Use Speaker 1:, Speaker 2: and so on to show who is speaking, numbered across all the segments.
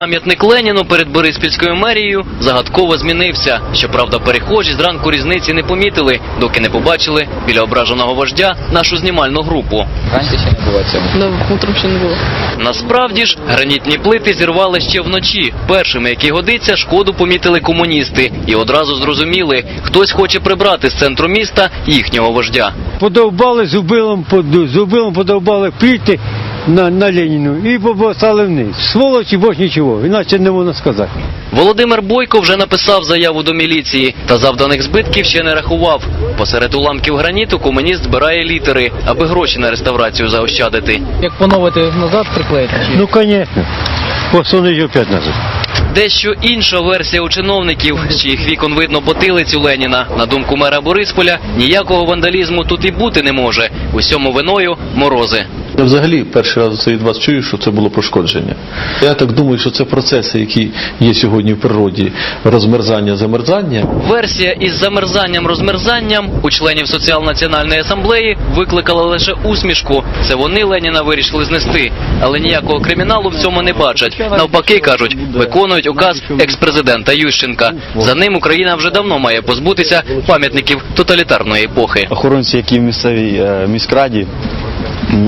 Speaker 1: Пам'ятник Леніну перед Бориспільською мерією загадково змінився. Щоправда, перехожі зранку різниці не помітили, доки не побачили біля ображеного вождя нашу знімальну групу.
Speaker 2: Раніше ще не було цього.
Speaker 3: Да, утром ще не було.
Speaker 1: Насправді ж гранітні плити зірвали ще вночі. Першими, які годиться, шкоду помітили комуністи і одразу зрозуміли, хтось хоче прибрати з центру міста їхнього вождя.
Speaker 4: подовбали зубилом, зубилом подовбали пліти на, на Леніну і побосали вниз. Сволочі, бож нічого, іначе не можна сказати.
Speaker 1: Володимир Бойко вже написав заяву до міліції та завданих збитків ще не рахував. Посеред уламків граніту комуніст збирає літери, аби гроші на реставрацію заощадити.
Speaker 2: Як поновити назад приклеїти?
Speaker 4: Ну, звісно, посунуть опять назад.
Speaker 1: Дещо інша версія у чиновників, з чиїх вікон видно потилицю Леніна. На думку мера Борисполя, ніякого вандалізму тут і бути не може. Усьому виною морози.
Speaker 5: Я взагалі перший раз це від вас чую, що це було пошкодження. Я так думаю, що це процеси, які є сьогодні в природі, розмерзання, замерзання.
Speaker 1: Версія із замерзанням-розмерзанням у членів соціал-національної асамблеї викликала лише усмішку. Це вони Леніна вирішили знести, але ніякого криміналу в цьому не бачать. Навпаки, кажуть, виконують указ екс-президента Ющенка. За ним Україна вже давно має позбутися пам'ятників тоталітарної епохи.
Speaker 6: охоронці, які в місцевій е, міськраді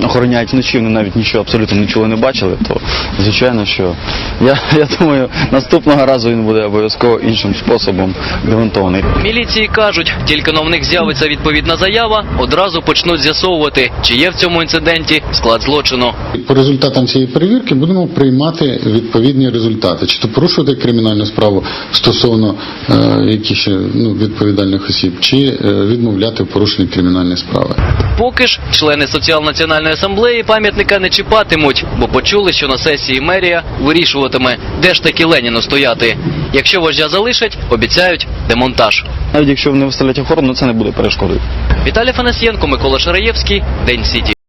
Speaker 6: охороняють вночі, вони навіть нічого абсолютно нічого не бачили, то звичайно, що я, я думаю, наступного разу він буде обов'язково іншим способом демонтований.
Speaker 1: Міліції кажуть, тільки на в них з'явиться відповідна заява, одразу почнуть з'ясовувати, чи є в цьому інциденті склад злочину.
Speaker 7: По результатам цієї перевірки будемо приймати відповідні результати, чи то порушувати кримінальну справу стосовно е, яких ще ну, відповідальних осіб, чи е, відмовляти в порушенні кримінальної справи.
Speaker 1: Поки ж члени соціал-національної асамблеї пам'ятника не чіпатимуть, бо почули, що на сесії мерія вирішуватиме, де ж таки Леніну стояти. Якщо вождя залишать, обіцяють демонтаж.
Speaker 6: Навіть якщо вони виставлять охорону, це не буде перешкодою.
Speaker 1: Віталій Фанасьєнко, Микола Шараєвський, День Сіті.